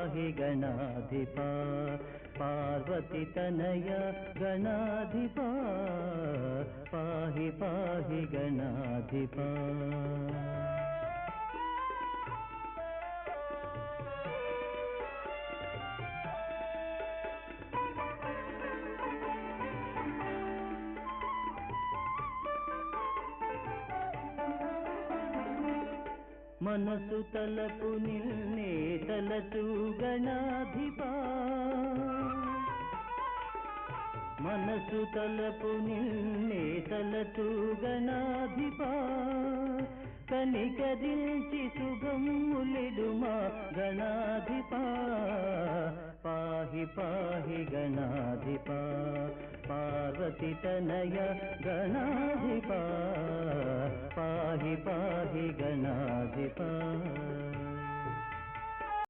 పాహి గణాధిపా పార్వతి తనయ గణాధిపా పాహి పాహి గణాధిపా మనసు తలపు నిన్నే తలచు గణాధిపా. మనసు తలపు నిన్నే తలచు గణాధిపా. కనికరించి శుభములిడుమా గణాధిపా. పాహి పాహి గణాధిపా. పార్వతి తనయ గణాధిపా. పాహి పాహి గణాధిపా